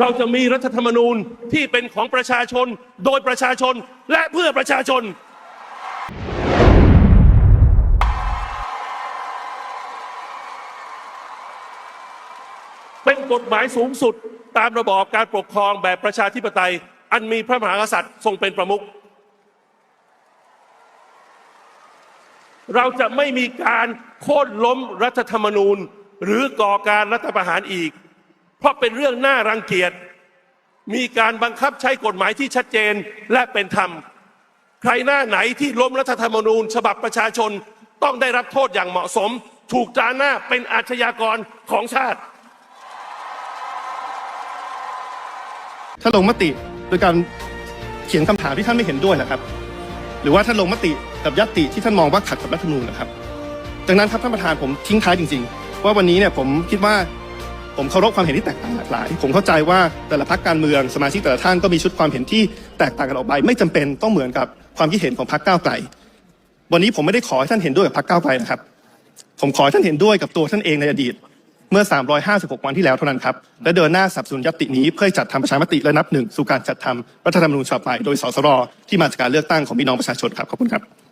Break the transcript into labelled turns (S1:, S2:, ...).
S1: เราจะมีรัฐธรรมนูญที่เป็นของประชาชน โดยประชาชนและเพื่อประชาชน เป็นกฎหมายสูงสุดตามระบอบการปกครองแบบประชาธิปไตย อันมีพระมหากษัตริย์ทรงเป็นประมุขเราจะไม่มีการโค่นล้มรัฐธรรมนูญ หรือก่อการรัฐประหารอีก เพราะเป็นเรื่องน่ารังเกียจ มีการบังคับใช้กฎหมายที่ชัดเจนและเป็นธรรม ใครหน้าไหนที่ล้มรัฐธรรมนูญ ฉบับประชาชนต้องได้รับโทษอย่างเหมาะสม ถูกจาหน้าเป็นอาชญากรของชาติ
S2: ถ้าลงมติโดยการเขียนคำถามที่ท่านไม่เห็นด้วยนะครับ หรือว่าท่านลงมติกับยตติที่ท่านมองว่าขัดกับรัฐธรรมนูญนะครับ ดังนั้นครับท่านประธานผมทิ้งท้ายจริง ๆ ว่าวันนี้เนี่ยผมคิดว่า ผมเคารพความเห็นที่แตกต่างหลากหลาย ผมเข้าใจว่าแต่ละพรรคการเมืองสมาชิกแต่ละท่านก็มีชุดความเห็นที่แตกต่างกันออกไป ไม่จำเป็นต้องเหมือนกับความคิดเห็นของพรรคก้าวไกล วันนี้ผมไม่ได้ขอให้ท่านเห็นด้วยกับพรรคก้าวไกลนะครับ ผมขอให้ท่านเห็นด้วยกับตัวท่านเองในอดีต เมื่อ 356 วันที่แล้วเท่านั้นครับ และเดินหน้าสับสนยตินี้เพื่อจัดทำประชามติและนับหนึ่งสู่การจัดทำรัฐธรรมนูญฉบับใหม่โดยสสรที่มาจากการเลือกตั้งของพี่น้องประชาชนครับขอบคุณครับ